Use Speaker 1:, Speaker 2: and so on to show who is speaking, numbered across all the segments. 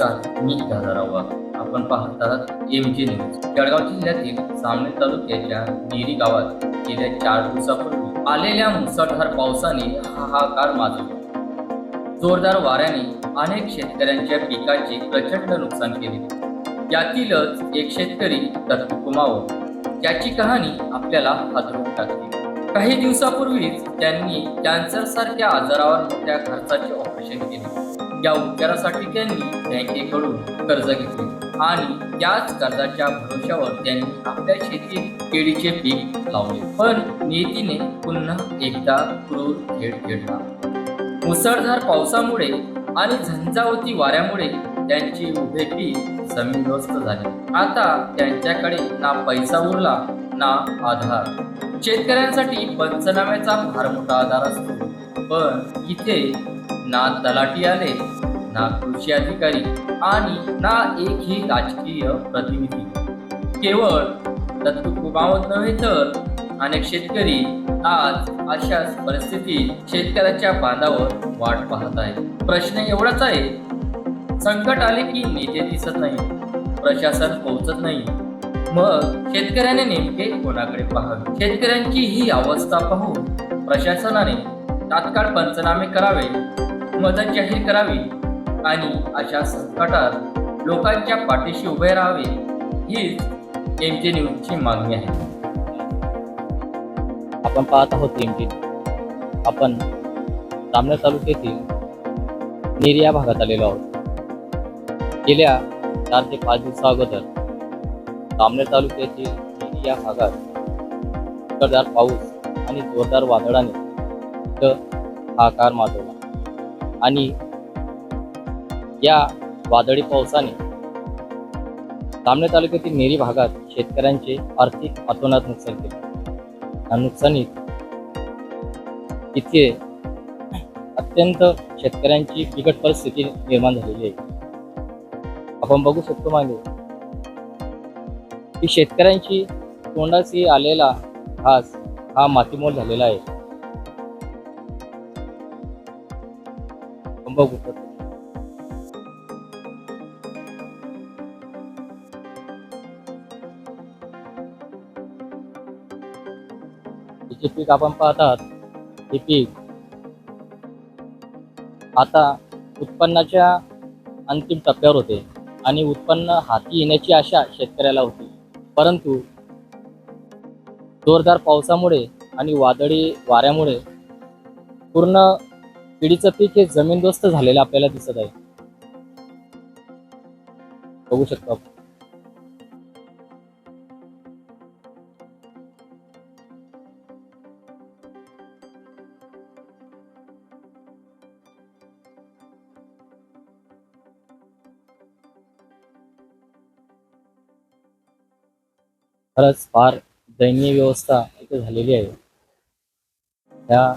Speaker 1: नमस्कार मी दादाराव आपण पाहत आहात एम जी न्यूज जळगाव जिल्ह्यातील सामने तालुक्याच्या निरी गावात गेल्या चार दिवसापूर्वी आलेल्या मुसळधार पावसाने हाहाकार माजवला. जोरदार वाऱ्याने अनेक शेतकऱ्यांच्या पिकाचे प्रचंड नुकसान केले. यातीलच एक शेतकरी दत्तू कुमाव ज्याची कहाणी आपल्याला हादरून टाकली काही दिवसापूर्वीच त्यांनी कॅन्सरसारख्या आजारावर मोठ्या खर्चाचे ऑपरेशन केले. या उपचारासाठी त्यांनी बँकेकडून कर्ज घेतले आणि याच कर्जाच्या भरोश्यावर त्यांनी आपल्या शेतीत केळीचे पीक लावले. पण नियतीने पुन्हा एकदा क्रूर खेळ खेळला मुसळधार पावसामुळे आणि झंझावती वाऱ्यामुळे त्यांची उभे पीक जमीनदोस्त झाले. आता त्यांच्याकडे ना पैसा उरला ना आधार. शेतकऱ्यांसाठी पंचनाम्याचा फार मोठा आधार असतो. पण इथे ना तलाठी आले. ना कृषी अधिकारी आणि ना एकही राजकीय प्रतिनिधी. केवळ दत्तू कुमावत नव्हे तर अनेक शेतकरी आज अशाच परिस्थितीत शेतकऱ्याच्या बांधावर वाट पाहत आहेत. प्रश्न एवढाच आहे संकट आले की नेते दिसत नाही प्रशासन पोहोचत नाही. मग शेतकऱ्याने नेमके कोणाकडे पाहावे? शेतकऱ्यांची ही अवस्था पाहून प्रशासनाने तात्काळ पंचनामे करावे. मदत जाहीर करावी आणि अशा संकटात लोकांच्या पाठीशी उभे राहावे हीच एम जी न्यूजची मागणी आहे.
Speaker 2: आपण पाहत आहोत एमटी आपण जामनेर तालुक्यातील नेर या भागात आलेलो आहोत. गेल्या चार ते पाच दिवसा अगोदर जामनेर तालुक्यातील नेर या भागात जोरदार पाऊस आणि जोरदार वादळाने इथं हाकार माजवला. आणि या वादळी पावसाने जामनेर तालुक्यातील नेरी भागात शेतकऱ्यांचे आर्थिक अतोनात नुकसान केले. या नुकसानीत इथे अत्यंत शेतकऱ्यांची बिकट परिस्थिती निर्माण झालेली आहे. आपण बघू शकतो मागे की शेतकऱ्यांची तोंडाशी आलेला घास हा मातीमोल झालेला आहे. बघू. शकतो जे पीक आपण पाहतात हे पीक आता उत्पन्नाच्या अंतिम टप्प्यावर होते आणि उत्पन्न हाती येण्याची आशा शेतकऱ्याला होती. परंतु जोरदार पावसामुळे आणि वादळी वाऱ्यामुळे पूर्ण केळीचं पीक हे जमीनदोस्त झालेलं आपल्याला दिसत आहे. बघू शकतो आपण. खरंच फार दयनीय व्यवस्था इथे झालेली आहे. त्या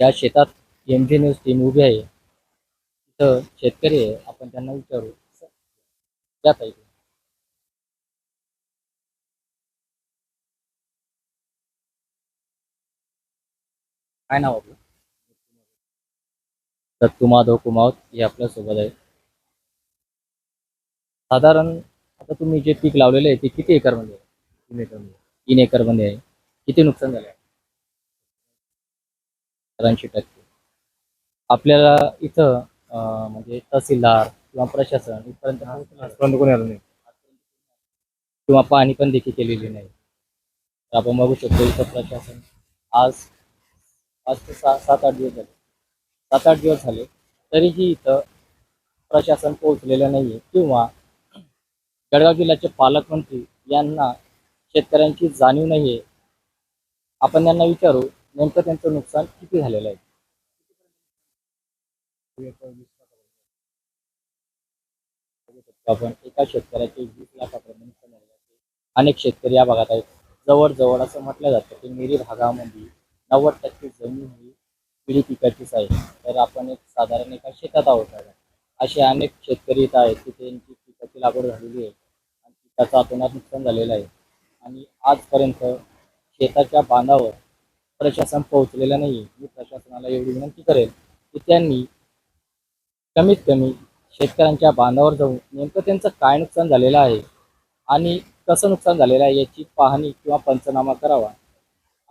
Speaker 2: ज्या शेतात एम जी न्यूज टीम उभी आहे. तिथं शेतकरी आहे. आपण त्यांना विचारू. त्या ताई. काय नाव आपलं? दत्तू माधव कुमावत. हे आपल्यासोबत आहे. साधारण आता तुम्ही जे पीक लावलेले आहे ते किती एकरमध्ये आहे? तीन एकरमध्ये तीन एकरमध्ये आहे. किती नुकसान झालं आहे ऐंशी टक्के. आपल्याला इथं अं, म्हणजे तहसीलदार किंवा प्रशासन इथपर्यंत पोहोचलं नाही.
Speaker 3: आजपर्यंत कोणी आलं नाही.
Speaker 2: किंवा पाणी पण देखील केलेली नाही. तर आपण बघू शकतो इथं प्रशासन आज पाच ते सहा सात आठ दिवस झाले. सात आठ दिवस झाले तरीही इथं प्रशासन पोहोचलेलं नाही आहे किंवा जळगाव जिल्ह्याचे पालकमंत्री यांना शेतकऱ्यांची जाणीव नाही आहे आपण त्यांना विचारू नेमकं त्यांचं नुकसान किती झालेलं आहे? आपण एका शेतकऱ्याचे वीस लाखापर्यंत अनेक शेतकरी या भागात आहेत. जवळजवळ असं म्हटलं जातं की मिरी भागामध्ये नव्वद टक्के जमीन ही पिढी पिकाचीच आहे. तर आपण एक साधारण एका शेतात आहोत असे अनेक शेतकरी इथं आहेत की त्यांची पिकाची लागवड झालेली आहे आणि पिकाचं अतोनात नुकसान झालेलं आहे. आणि आजपर्यंत शेताच्या बांधावर प्रशासन पोहोचलेलं नाही मी प्रशासनाला एवढी विनंती करेल की त्यांनी कमीत कमी शेतकऱ्यांच्या बांधावर जाऊन नेमकं त्यांचं काय नुकसान झालेलं आहे आणि कसं नुकसान झालेलं आहे याची पाहणी किंवा पंचनामा करावा.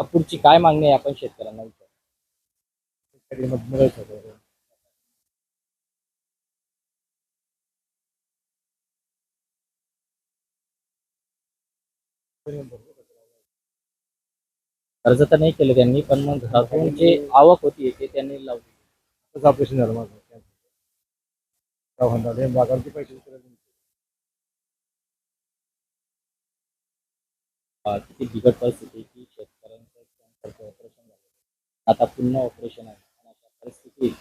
Speaker 2: पुढची काय मागणी आहे आपण शेतकऱ्यांना विचारू. कर्ज तर नाही केलं त्यांनी पण मग घरातून जे आवक होती ते त्यांनी लावली.
Speaker 3: तसं ऑपरेशन झालं माझं. पैसे
Speaker 2: किती बिकट परिस्थिती की शेतकऱ्यांचं ऑपरेशन झालं आता पुन्हा ऑपरेशन आहे आणि अशा परिस्थितीत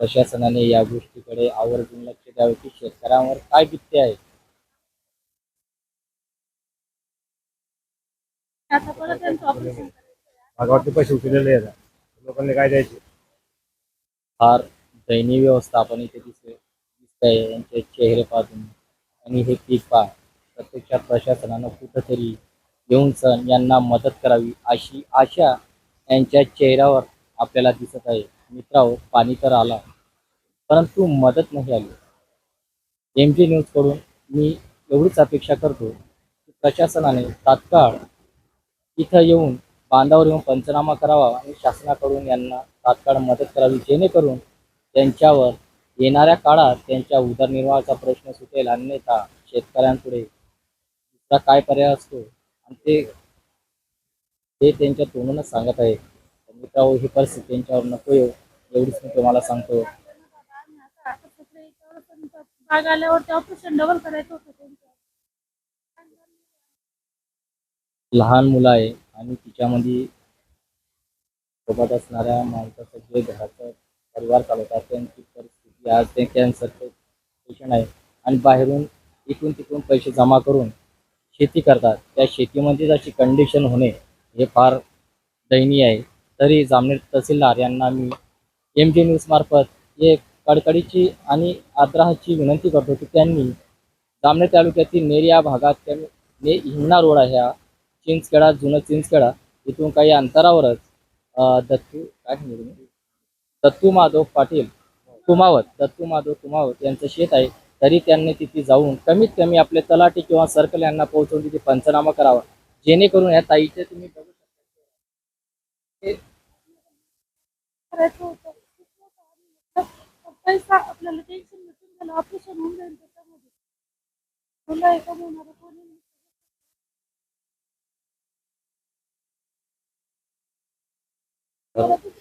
Speaker 2: प्रशासनाने या गोष्टीकडे आवर्जून लक्ष द्यावे की शेतकऱ्यांवर काय बित्ते आहे?
Speaker 4: आता परत त्यांचं ऑपरेशन
Speaker 3: बागावरती पैसे उचललेले आहेत. लोकांनी काय द्यायचे?
Speaker 2: फार दयनीय व्यवस्था आपण इथे दिसते दिसतंय यांचे चेहरे पाहून. आणि हे पीक पहा प्रत्यक्षात प्रशासनानं कुठंतरी येऊन सण यांना मदत करावी अशी आशा यांच्या चेहऱ्यावर आपल्याला दिसत आहे. मित्रांनो पाणी तर आला परंतु मदत नाही आली. एम जी न्यूजकडून मी एवढीच अपेक्षा करतो की प्रशासनाने तात्काळ इथं येऊन बांधावर येऊन पंचनामा करावा आणि शासनाकडून यांना तात्काळ मदत करावी जेणेकरून त्यांच्यावर येणाऱ्या काळात त्यांच्या उदरनिर्वाहाचा प्रश्न सुटेल. अन्यथा शेतकऱ्यांपुढे दुसरा काय पर्याय असतो? आणि ते ते त्यांच्या तोंडूनच सांगत तर मित्रांनो ही परिस्थिती त्यांच्यावर नको येऊ. एवढीच मी तुम्हाला सांगतो.
Speaker 4: बाग आल्यावरती ऑपरेशन डबल करायचं होतं त्यांचं.
Speaker 2: लहान मुलं आहे. आणि तिच्यामध्ये सोबत असणाऱ्या माणसाचं जे घराचं परिवार चालवतात त्यांची परिस्थिती आज ते कॅन्सरचं पेशंट आहे आणि बाहेरून इकडून तिकडून पैसे जमा करून शेती करतात. त्या शेतीमध्ये अशी कंडिशन होणे हे फार दयनीय आहे. तरी जामनेर तहसीलदार यांना मी एम जी न्यूजमार्फत एक कडकडीची आणि आग्रहाची विनंती करतो की त्यांनी जामनेर तालुक्यातील नेर या भागात त्यांनी ने हिंगणा रोड आहे चिंचखेडा जुनं चिंचखेडा इथून काही अंतरावरच दत्तू काय सांगितलं दत्तू माधव पाटील कुमावत दत्तू माधव कुमावत यांचं शेत आहे. तरी त्यांनी तिथे जाऊन कमीत कमी आपले तलाठी किंवा सर्कल यांना पोहोचवून तिथे पंचनामा करावा. जेणेकरून या ताईचे तुम्ही बघू शकता.
Speaker 4: आपल्याला टेन्शन ऑपरेशन होऊन जाईल त्याच्यामध्ये मुलं आहे कमवणार कोणी नाही. मला दुसरं काहीच नको आहे सरकारकडनं थोडीफार मदत भेटली पाहिजे.
Speaker 2: फक्त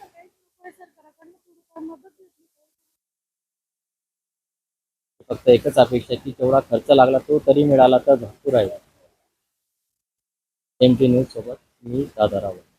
Speaker 2: एकच अपेक्षा की तेवढा खर्च लागला तो तरी मिळाला तर भरपूर आहे. एम टी न्यूज सोबत मी दादा रावत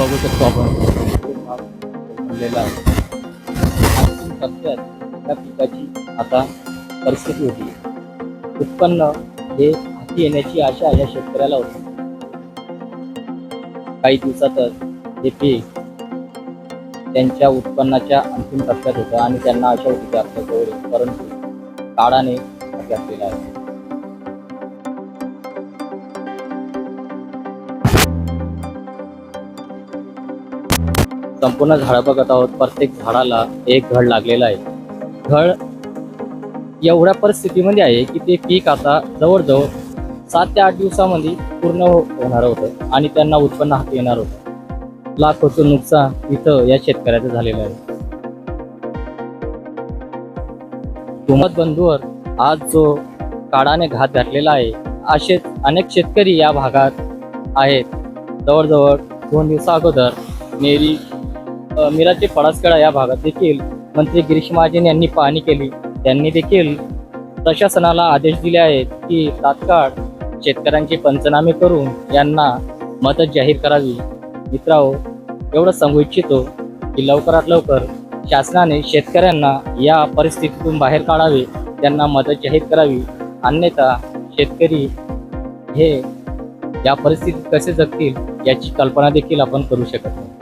Speaker 2: बघू शकतो आपण. आहे त्या पिकाची आता परिस्थिती होती. उत्पन्न हे हाती येण्याची आशा या शेतकऱ्याला होती. काही दिवसातच हे पीक त्यांच्या उत्पन्नाच्या अंतिम टप्प्यात होतं आणि त्यांना आशा होती की आपल्या परंतु काळाने घातलेला आहे. संपूर्ण झाडं बघत आहोत. प्रत्येक झाडाला एक घड लागलेलं आहे. घड एवढ्या परिस्थितीमध्ये आहे की ते पीक आता जवळजवळ सात ते आठ दिवसामध्ये पूर्ण होणार होतं आणि त्यांना उत्पन्न हाती येणार होतं. लाखोचं नुकसान इथं या शेतकऱ्याचं झालेलं आहे. हुमत बंधूवर आज जो काळाने घात घातलेला आहे असेच अनेक शेतकरी या भागात आहेत. जवळजवळ दोन दिवसा अगोदर मेरी मिराचे पळासखेडा या भागात देखील मंत्री गिरीश महाजन यांनी पाहणी केली. त्यांनी देखील प्रशासनाला आदेश दिले आहेत की तात्काळ शेतकऱ्यांचे पंचनामे करून यांना मदत जाहीर करावी. मित्रांनो एवढं सांगू इच्छितो की लवकरात लवकर शासनाने शेतकऱ्यांना या परिस्थितीतून बाहेर काढावे त्यांना मदत जाहीर करावी. अन्यथा शेतकरी हे या परिस्थितीत कसे जगतील याची कल्पना देखील आपण करू शकत नाही.